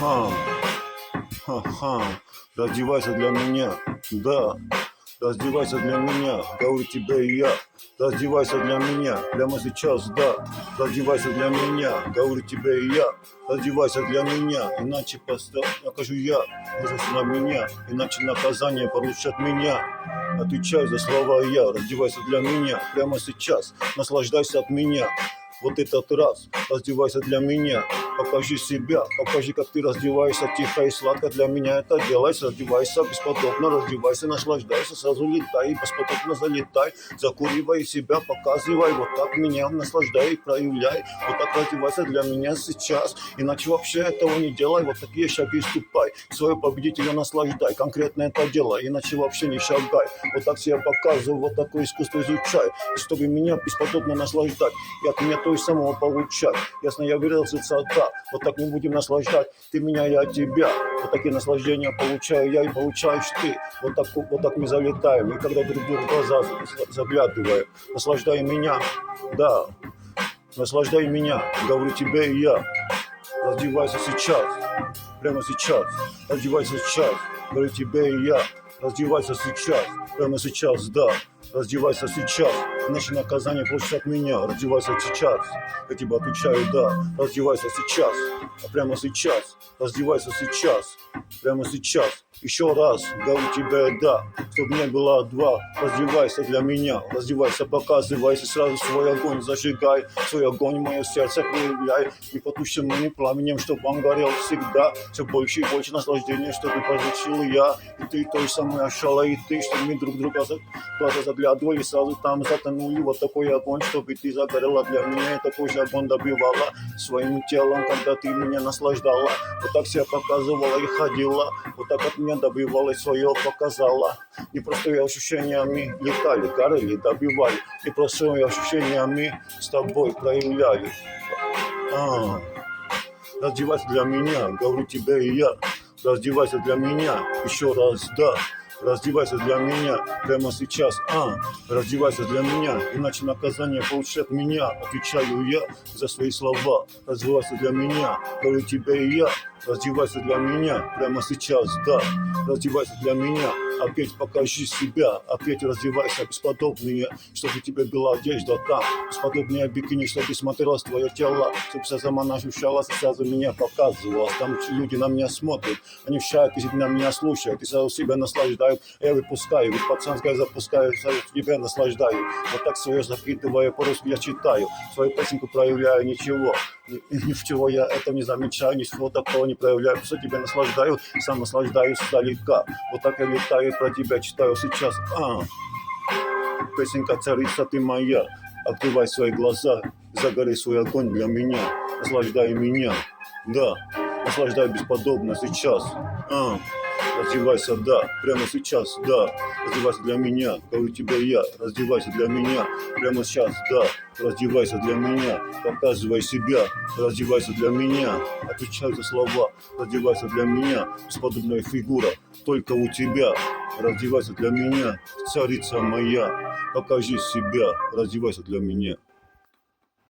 Ха. Ха-ха. Раздевайся для меня. Да. Раздевайся для меня. Говорю тебе и я. Раздевайся для меня. Прямо сейчас, да. Раздевайся для меня. Говорю тебе и я. Раздевайся для меня. Иначе просто накажу я. Ужас на меня. Иначе наказание получат меня. Отвечай за слова я. Раздевайся для меня. Прямо сейчас. Наслаждайся от меня. Вот этот раз раздевайся для меня, покажи себя, покажи, как ты раздеваешься. Тихо и сладко для меня это делай, раздевайся бесподобно, раздевайся, наслаждайся, сразу летай, бесподобно залетай, закуривай себя, показывай, вот так меня наслаждай, проявляй, вот так раздевайся для меня сейчас, иначе вообще этого не делай, вот такие шаги ступай, своего победителя наслаждай, конкретно это делай, иначе вообще не шагай, вот так себя показывай, вот такое искусство изучай, чтобы меня бесподобно наслаждать, и от меня то и самого получать. Ясно, я выразился да. Вот так мы будем наслаждать. Ты меня, я тебя. Вот такие наслаждения получаю я и получаешь ты. Вот так, вот так мы залетаем. И когда друг другу глаза заглядываем. Наслаждай меня. Да. Наслаждай меня. Говорю тебе и я. Раздевайся сейчас. Прямо сейчас. Раздевайся сейчас. Говорю тебе и я. Раздевайся сейчас. Прямо сейчас, да. Раздевайся сейчас. Иначе наказание получится от меня. Раздевайся сейчас. Я тебе отвечаю, да. Раздевайся сейчас. А прямо сейчас. Раздевайся сейчас. Прямо сейчас. Еще раз говорю тебе, да. Чтобы не было два. Раздевайся для меня. Раздевайся, показывайся. Сразу свой огонь зажигай. Свой огонь мое сердце проявляй. И потушенным пламенем, чтобы он горел всегда. Все больше и больше наслаждения, чтобы получил я. И ты той самой ошала, и ты, чтобы мы друг друга за глаза заглядывали, сразу там затонули. Вот такой огонь, чтобы ты загорела для меня. И такой же огонь добивала своим телом, когда ты меня наслаждала. Вот так себя показывала и ходила. Вот так от меня добивалась свое показала. Не просто ощущениями летали, горели, добивали. Не просто ощущениями с тобой проявляли. А, раздевайся для меня, говорю тебе и я. Раздевайся для меня, еще раз, да. Раздевайся для меня прямо сейчас, а, раздевайся для меня, иначе наказание получит меня, отвечаю я за свои слова. Раздевайся для меня, говорю тебе и я, раздевайся для меня прямо сейчас, да. Раздевайся для меня, опять покажи себя, опять раздевайся, бесподобные, чтобы тебе была одежда там, бесподобные бикини, чтобы смотрелось твое тело, чтобы вся сама ощущалась сразу меня показывалась. Там люди на меня смотрят, они в шайке на меня слушают, и сразу себя наслаждают, я выпускаю, вот пацанское запускаю, сразу тебя наслаждаю. Вот так свое запитываю, по-русски я читаю, свою песенку проявляю, ничего, ни, ни в чего я это не замечаю, ничего такого не проявляю, просто тебя наслаждаю, сам наслаждаюсь издалека. Вот так я летаю про тебя, читаю сейчас. А, песенка царица ты моя, открывай свои глаза, загори свой огонь для меня, наслаждай меня, да, наслаждай бесподобно сейчас. А, раздевайся, да, прямо сейчас, да, раздевайся для меня, говорю тебе я, раздевайся для меня, прямо сейчас, да, раздевайся для меня, показывай себя, раздевайся для меня, отвечай за слова, раздевайся для меня, бесподобная фигура, только у тебя, раздевайся для меня, царица моя, покажи себя, раздевайся для меня.